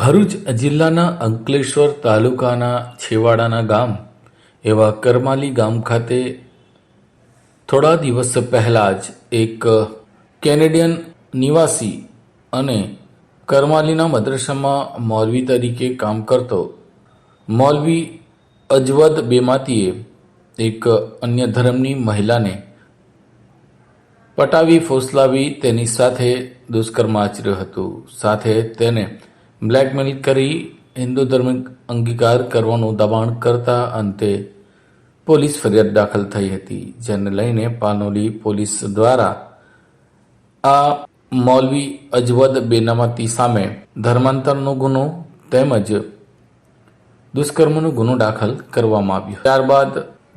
ભરૂચ જિલ્લાના અંકલેશ્વર તાલુકાના છેવાડાના ગામ, એવા કરમાલી ગામ ખાતે થોડા દિવસ પહેલાં જ એક કેનેડિયન નિવાસી અને કરમાલીના મદ્રસામાં મૌલવી તરીકે કામ કરતો મૌલવી અજવદ બેમાતીએ એક અન્ય ધર્મની મહિલાને પટાવી ફોસલાવી તેની સાથે દુષ્કર્મ આચર્યું હતું. સાથે તેને બ્લેકમેલ કરી હિન્દુ ધર્મ અંગીકાર કરવાનું દબાણ કરતા અંતે પોલીસ ફરિયાદ દાખલ થઈ હતી, જેને લઈને પાનોલી પોલીસ દ્વારા આ મૌલવી અજવદ બેનામતી સામે ધર્માંતરનો ગુનો તેમજ દુષ્કર્મનો ગુનો દાખલ કરવામાં આવ્યો. ત્યારબાદ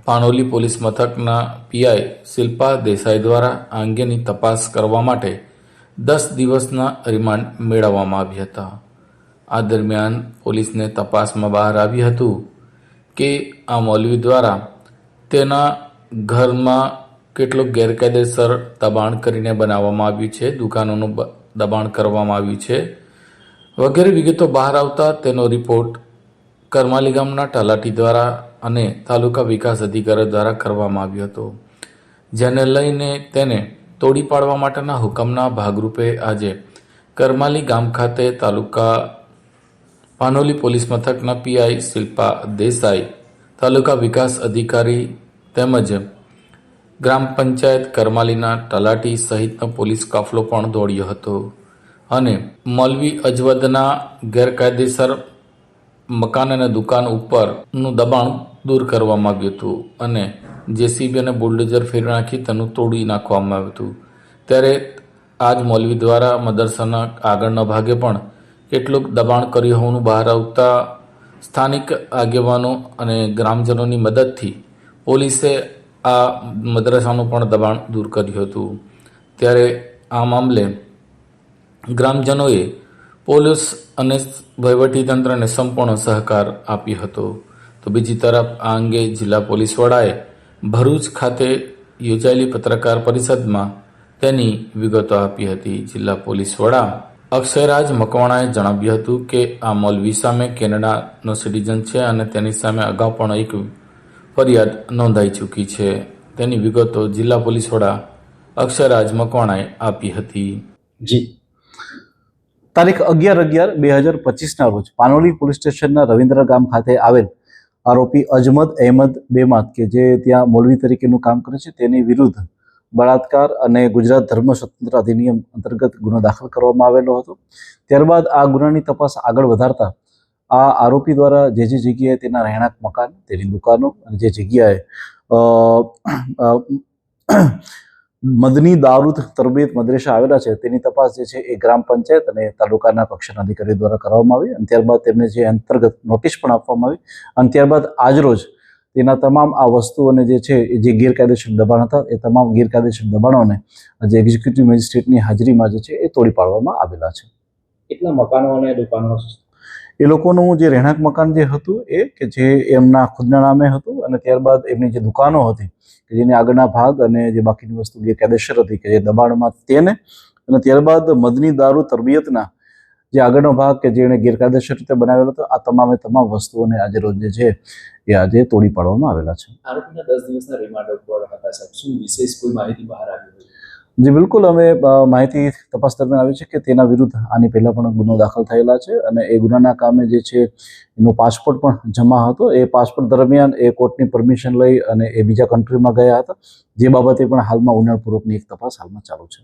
પાનોલી પોલીસ મથકના પીઆઈ શિલ્પા દેસાઈ દ્વારા આ અંગેની તપાસ કરવા માટે દસ દિવસના રિમાન્ડ મેળવવામાં આવ્યા હતા. આ દરમિયાન પોલીસને તપાસમાં બહાર આવ્યું હતું કે આ મૌલવી દ્વારા તેના ઘરમાં કેટલું ગેરકાયદેસર દબાણ કરીને બનાવવામાં આવ્યું છે, દુકાનોનું દબાણ કરવામાં આવ્યું છે વગેરે વિગતો બહાર આવતા તેનો રિપોર્ટ કરમાલી ગામના તલાટી દ્વારા અને તાલુકા વિકાસ અધિકારી દ્વારા કરવામાં આવ્યો હતો, જેને લઈને તેને તોડી પાડવા માટેના હુકમના ભાગરૂપે આજે કરમાલી ગામ ખાતે તાલુકા પાનોલી પોલીસ મથકના પીઆઈ શિલ્પા દેસાઈ, તાલુકા વિકાસ અધિકારી તેમજ ગ્રામ પંચાયત કરમાલીના તલાટી સહિતનો પોલીસ કાફલો પણ દોડ્યો હતો અને મૌલવી અજવદના ગેરકાયદેસર મકાન અને દુકાન ઉપરનું દબાણ દૂર કરવામાં આવ્યું હતું અને જેસીબી અને બુલડોઝર ફેરવી નાખી તેનું તોડી નાખવામાં આવ્યું હતું. ત્યારે આજ મૌલવી દ્વારા મદરસાના આગળના ભાગે પણ કેટલુંક દબાણ કર્યું હોવાનું બહાર આવતા સ્થાનિક આગેવાનો અને ગ્રામજનોની મદદથી પોલીસે આ મદ્રાસાનું પણ દબાણ દૂર કર્યું હતું. ત્યારે આ મામલે ગ્રામજનોએ પોલીસ અને વહીવટીતંત્રને સંપૂર્ણ સહકાર આપ્યો હતો. તો બીજી તરફ આ અંગે જિલ્લા પોલીસ વડાએ ભરૂચ ખાતે યોજાયેલી પત્રકાર પરિષદમાં તેની વિગતો આપી હતી. જિલ્લા પોલીસ વડા અક્ષયરાજ મકવાણાએ જણાવ્યું હતું કે આ મૌલવી સામે કેનેડાનો સિટીઝન છે અને તેની સામે અગાઉ પણ એક ફરિયાદ નોંધાઈ ચૂકી છે. તેની વિગતો જિલ્લા પોલીસ વડા અક્ષયરાજ મકવાણાએ આપી હતી. જી. તારીખ અગિયાર અગિયાર બે હજાર પચીસના રોજ પાનોલી પોલીસ સ્ટેશનના રવિન્દ્ર ગામ ખાતે આવેલ આરોપી અજમદ અહેમદ બેમાત, કે જે ત્યાં મૌલવી તરીકેનું કામ કરે છે, તેની વિરુદ્ધ બળાત્કાર અને ગુજરાત ધર્મ સ્વતંત્ર અધિનિયમ અંતર્ગત ગુનો દાખલ કરવામાં આવેલો હતો. ત્યારબાદ આ ગુનાની તપાસ આગળ વધારતા આ આરોપી દ્વારા જે જે જગ્યાએ તેના રહેણાંક મકાન, તેની દુકાનો અને જે જગ્યાએ મદની દારૂદ તરબિયત મદ્રેસા આવેલા છે, તેની તપાસ જે છે એ ગ્રામ પંચાયત અને તાલુકાના કક્ષાના અધિકારી દ્વારા કરવામાં આવી અને ત્યારબાદ તેમને જે અંતર્ગત નોટિસ પણ આપવામાં આવી અને ત્યારબાદ આજરોજ તેના તમામ આ વસ્તુઓને જે છે એ જે ગેરકાયદેસર દબાણ હતા એ તમામ ગેરકાયદેસર દબાણોને જે એક્ઝિક્યુટિવ મેજિસ્ટ્રેટની હાજરીમાં જે છે એ તોડી પાડવામાં આવેલા છે. કેટલા મકાનો અને દુકાનો એ લોકોનું જે રહેણાંક મકાન જે હતું એ કે જે એમના ખુદના નામે હતું અને ત્યારબાદ એમની જે દુકાનો હતી કે જેની આગળના ભાગ અને જે બાકીની વસ્તુ ગેરકાયદેસર હતી કે જે દબાણમાં તેને અને ત્યારબાદ મદની દારૂ તરબિયતના જે આગળનો ભાગ કે જેણે ગેરકાયદેસર રીતે બનાવેલો હતો આ તમામે તમામ વસ્તુઓને આજે રોજ જે છે એ આજે તોડી પાડવામાં આવેલા છે. આરોપીના દસ દિવસના રિમાન્ડ ઉપર હતા સાહેબ. શું વિશેષ કોઈ માહિતી બહાર આવી જી બિલકુલ અમે માહિતી તપાસ દરમિયાન આવી છે કે તેના વિરુદ્ધ આની પહેલા પણ ગુનો દાખલ થયેલા છે અને એ ગુનાના કામે જે છે એનો પાસપોર્ટ પણ જમા હતો. એ પાસપોર્ટ દરમિયાન એ કોર્ટની પરમિશન લઈ અને એ બીજા કન્ટ્રીમાં ગયા હતા. જે બાબતે પણ હાલમાં ઊંડાણપૂર્વકની એક તપાસ હાલમાં ચાલુ છે.